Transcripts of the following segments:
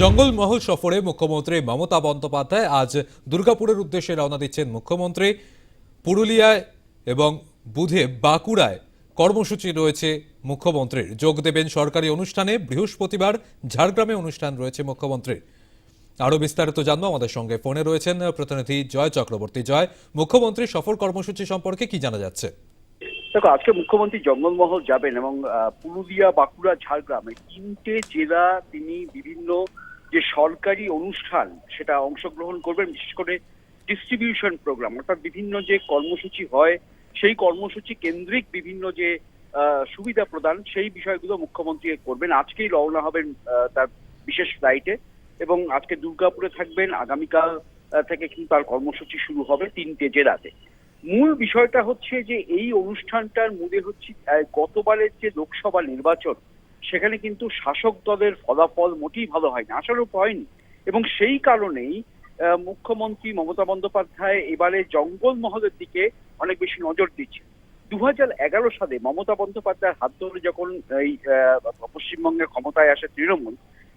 জঙ্গলমহল সফরে মুখ্যমন্ত্রী মমতা বন্দ্যোপাধ্যায় আজ দুর্গাপুরের উদ্দেশ্যে রওনা দিচ্ছেন মুখ্যমন্ত্রী। পুরুলিয়ায় এবং বুধে বাঁকুড়ায় কর্মসূচি রয়েছে মুখ্যমন্ত্রীর। যোগ দেবেন সরকারি অনুষ্ঠানে বৃহস্পতিবার ঝাড়গ্রামে অনুষ্ঠান রয়েছে মুখ্যমন্ত্রীর। আরও বিস্তারিত জানব, আমাদের সঙ্গে ফোনে রয়েছেন প্রতিনিধি জয় চক্রবর্তী। জয়, মুখ্যমন্ত্রী সফর কর্মসূচি সম্পর্কে কি জানা যাচ্ছে? দেখো, আজকে মুখ্যমন্ত্রী জঙ্গলমহল যাবেন এবং পুরুলিয়া, বাঁকুড়া, ঝাড়গ্রাম তিনটে জেলা তিনি বিভিন্ন সরকারি অনুষ্ঠান সেটা অংশগ্রহণ করবেন, বিশেষ করে ডিস্ট্রিবিউশন প্রোগ্রাম অর্থাৎ বিভিন্ন যে কর্মসূচি হয়, সেই কর্মসূচি কেন্দ্রিক বিভিন্ন যে সুবিধা প্রদান, সেই বিষয়গুলো মুখ্যমন্ত্রী করবেন। আজকেই রওনা হবেন তার বিশেষ ফ্লাইটে এবং আজকে দুর্গাপুরে থাকবেন। আগামীকাল থেকে কিন্তু তার কর্মসূচি শুরু হবে তিনটে জেলাতে। মূল বিষয়টা হচ্ছে যে, এই অনুষ্ঠানটার মূলে হচ্ছে গতবারের যে লোকসভা নির্বাচন সেখানে কিন্তু শাসক দলের ফলাফল মোটেই ভালো হয়নি আশারূপ হয়নি। এবং সেই কারণেই মুখ্যমন্ত্রী মমতা বন্দ্যোপাধ্যায় এবারে জঙ্গলমহলের দিকে অনেক বেশি নজর দিচ্ছে দু এগারো সালে মমতা বন্দ্যোপাধ্যায়ের হাত ধরে যখন এই আহ, পশ্চিমবঙ্গে ক্ষমতায় আসে তৃণমূল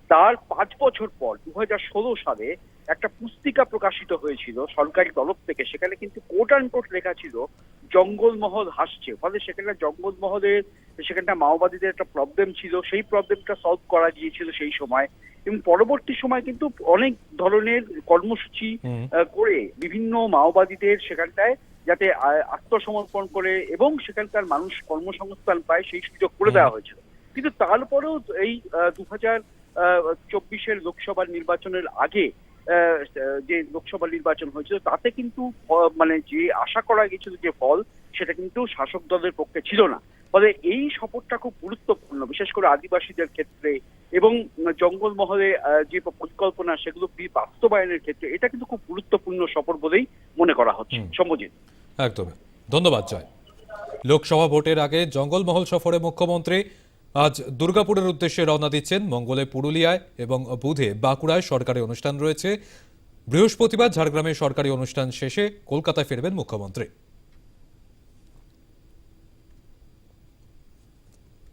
তার পাঁচ বছর পর দু সালে একটা পুস্তিকা প্রকাশিত হয়েছিল সরকারি তরফ থেকে সেখানে কিন্তু কোট অ্যান্ড কোট লেখা ছিল জঙ্গলমহল হাসছে। ফলে সেখানে জঙ্গলমহলের সেখানটা মাওবাদীদের একটা প্রবলেম ছিল। সেই প্রবলেমটা সলভ করা গিয়েছিল সেই সময়। এবং পরবর্তী সময় কিন্তু অনেক ধরনের কর্মসূচি করে বিভিন্ন মাওবাদীদের সেখানটায় যাতে আত্মসমর্পণ করে এবং সেখানকার মানুষ কর্মসংস্থান পায় সেই সুযোগ করে দেওয়া হয়েছিল। কিন্তু তারপরেও এই দু হাজার চব্বিশের লোকসভা নির্বাচনের আগে যে লোকসভা নির্বাচন হয়েছিল তাতে কিন্তু মানে যে আশা করা গেছিল যে ফল সেটা কিন্তু শাসক দলের পক্ষে ছিল না। ফলে এই সফরটা খুব গুরুত্বপূর্ণ বিশেষ করে আদিবাসীদের ক্ষেত্রে এবং জঙ্গলমহলে যে পরিকল্পনা সেগুলো বাস্তবায়নের ক্ষেত্রে এটা কিন্তু খুব গুরুত্বপূর্ণ সফর বলেই মনে করা হচ্ছে। হুম। একদম। ধন্যবাদ জয়। লোকসভা ভোটের আগে জঙ্গলমহল সফরে মুখ্যমন্ত্রী আজ দুর্গাপুরের উদ্দেশ্যে রওনা দিচ্ছেন মঙ্গলে পুরুলিয়ায় এবং বুধে বাঁকুড়ায় সরকারি অনুষ্ঠান রয়েছে। বৃহস্পতিবার ঝাড়গ্রামে সরকারি অনুষ্ঠান শেষে কলকাতায় ফিরবেন মুখ্যমন্ত্রী।